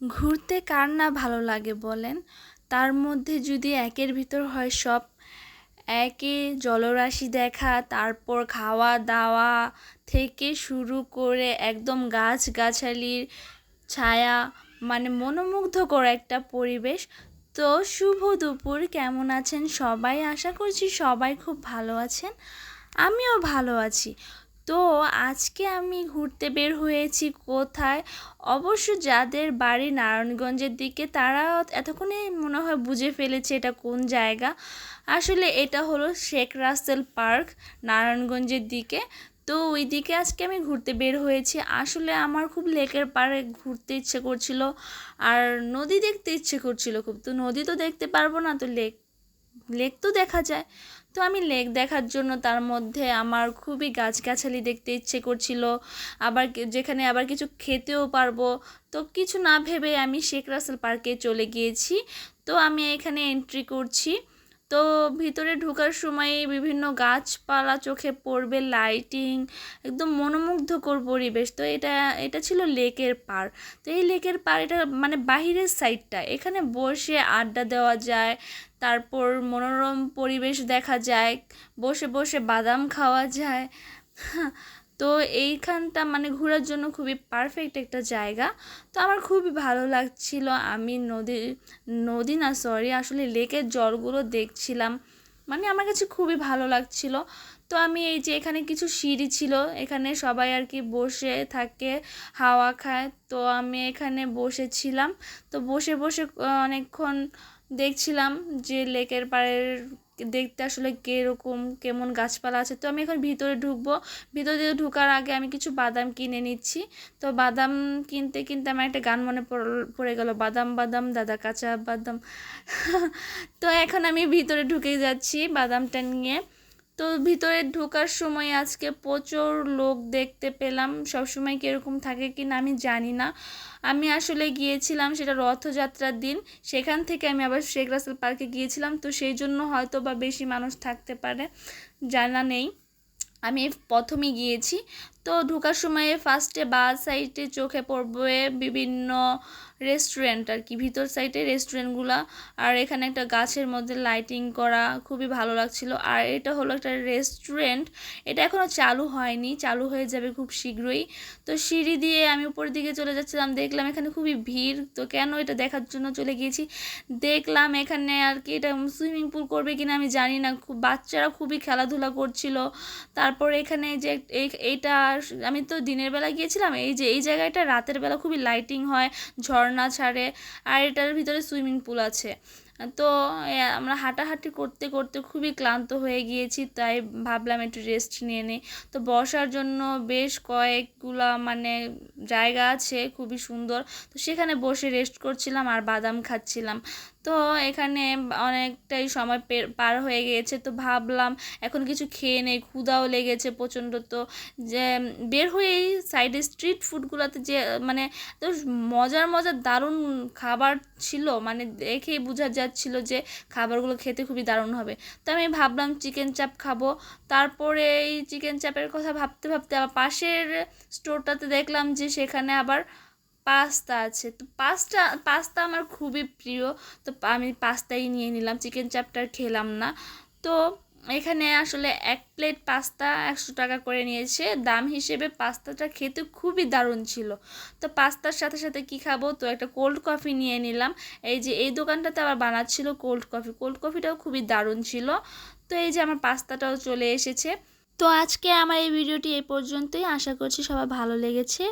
ঘুরতে কার না ভালো লাগে বলেন? তার মধ্যে যদি একের ভিতর হয় সব। একে জলরাশি দেখা, তারপর খাওয়া দাওয়া থেকে শুরু করে একদম গাছ গাছালির ছায়া মানে মনোমুগ্ধকর একটা পরিবেশ। তো শুভ দুপুর, কেমন আছেন সবাই? আশা করছি সবাই খুব ভালো আছেন। আমিও ভালো আছি। তো আজকে আমি ঘুরতে বের হয়েছি কোথায়? অবশ্য যাদের বাড়ি নারায়ণগঞ্জের দিকে, তারা এতক্ষণে মনে হয় বুঝে ফেলেছে এটা কোন জায়গা। আসলে এটা হলো শেখ রাসেল পার্ক নারায়ণগঞ্জের দিকে। তো ওই দিকে আজকে আমি ঘুরতে বের হয়েছি। আসলে আমার খুব লেকের পাড়ে ঘুরতে ইচ্ছে করছিল, আর নদী দেখতে ইচ্ছে করছিল খুব। তো নদী তো দেখতে পারব না, তো লেক লেক তো দেখা যায়। তো আমি লেক দেখার জন্য তার মধ্যে আমার খুবই গাছগাছালি দেখতে ইচ্ছে করছিল। আবার যেখানে আবার কিছু খেতেও পারব। তো কিছু না ভেবে আমি শেখ রাসেল পার্কে চলে গিয়েছি। তো আমি এখানে এন্ট্রি করছি। তো ভিতরে ঢোকার সময় বিভিন্ন গাছপালা চোখে পড়বে লাইটিং একদম মনোমুগ্ধকর পরিবেশ। তো এটা এটা ছিল লেকের পার তো এই লেকের পার এটা মানে বাহিরের সাইডটা এখানে বসে আড্ডা দেওয়া যায়। তারপর মনোরম পরিবেশ দেখা যায়, বসে বসে বাদাম খাওয়া যায়। তো এইখানটা মানে ঘোরার জন্য খুবই পারফেক্ট একটা জায়গা। তো আমার খুবই ভালো লাগছিল। আমি নদী নদী না সরি আসলে লেকের জলগুলো দেখছিলাম। মানে আমার কাছে খুবই ভালো লাগছিল। তো আমি এই যে এখানে কিছু সিঁড়ি ছিল, এখানে সবাই আর কি বসে থাকে, হাওয়া খায়। তো আমি এখানে বসেছিলাম। তো বসে বসে অনেকক্ষণ দেখছিলাম যে লেকের পাড়ের দেখতে আসলে কীরকম, কেমন গাছপালা আছে। তো আমি এখন ভিতরে ঢুকবো। ভিতরে ঢুকার আগে আমি কিছু বাদাম কিনে নিচ্ছি। তো বাদাম কিনতে কিনতে আমার একটা গান মনে পড়ে গেল, বাদাম বাদাম, দাদা কাঁচা বাদাম। তো এখন আমি ভিতরে ঢুকে যাচ্ছি বাদামটা নিয়ে। তো ভিতরে ঢোকার সময় আজকে প্রচুর লোক দেখতে পেলাম। সবসময় কীরকম থাকে কি না আমি জানি না। আমি আসলে গিয়েছিলাম সেটা রথযাত্রার দিন। সেখান থেকে আমি আবার শেখ রাসেল পার্কে গিয়েছিলাম। তো সেই জন্য হয়তো বা বেশি মানুষ থাকতে পারে, জানা নেই। আমি প্রথমে গিয়েছি। তো ঢোকার সময়ে ফার্স্টে বা সাইডে চোখে পড়বে বিভিন্ন রেস্টুরেন্ট আর কি। ভিতর সাইডে রেস্টুরেন্টগুলো আর এখানে একটা গাছের মধ্যে লাইটিং করা খুবই ভালো লাগছিল। আর এটা হলো একটা রেস্টুরেন্ট এটা এখনও চালু হয়নি। চালু হয়ে যাবে খুব শীঘ্রই। তো সিঁড়ি দিয়ে আমি উপরের দিকে চলে যাচ্ছিলাম। দেখলাম এখানে খুবই ভিড়। তো কেন এটা দেখার জন্য চলে গিয়েছি? দেখলাম এখানে আর কি এটা সুইমিং পুল করবে কিনা আমি জানি না। খুব বাচ্চারা খুবই খেলাধুলা করছিল। তারপর এখানে যে এইটা আমি তো দিনের বেলা গিয়েছিলাম, এই যে, এই জায়গাটা রাতের বেলা খুবই লাইটিং হয়, ঝর্ণা ছাড়ে, আর এটার ভিতরে সুইমিং পুল আছে। তো আমরা হাঁটাহাঁটি করতে করতে খুবই ক্লান্ত হয়ে গিয়েছি, তাই ভাবলাম একটু রেস্ট নিয়ে নিই। তো বসার জন্য বেশ কয়েকগুলা মানে জায়গা আছে, খুবই সুন্দর। তো সেখানে বসে রেস্ট করছিলাম আর বাদাম খাচ্ছিলাম। তো এখানে অনেকটাই সময় পার হয়ে গিয়েছে। তো ভাবলাম এখন কিছু খেয়ে নেই ক্ষুদাও লেগেছে প্রচণ্ড। তো যে, বের হয়েই সাইডে স্ট্রিট ফুডগুলোতে যে মানে তো মজার মজার দারুণ খাবার ছিল মানে দেখেই বোঝা যাচ্ছিল যে খাবারগুলো খেতে খুবই দারুণ হবে। তো আমি ভাবলাম চিকেন চাপ খাব। তারপরে এই চিকেন চাপের কথা ভাবতে ভাবতে আবার পাশের স্টোরটাতে দেখলাম যে সেখানে আবার পাস্তা আছে। তো পাস্তা পাস্তা আমার খুবই প্রিয়। তো আমি পাস্তাই নিয়ে নিলাম। চিকেন চাপটা খেলাম না। তো এখানে আসলে এক প্লেট পাস্তা একশো টাকা করে নিয়েছে। দাম হিসেবে পাস্তাটা খেতে খুবই দারুণ ছিল। তো পাস্তার সাথে সাথে কি খাব? তো একটা কোল্ড কফি নিয়ে নিলাম। এই যে, এই দোকানটাতে আবার বানাচ্ছিল কোল্ড কফি কোল্ড কফিটাও খুবই দারুণ ছিল। তো এই যে, আমার পাস্তাটাও চলে এসেছে। তো আজকে আমার এই ভিডিওটি এই পর্যন্তই। আশা করছি সবাই ভালো লেগেছে।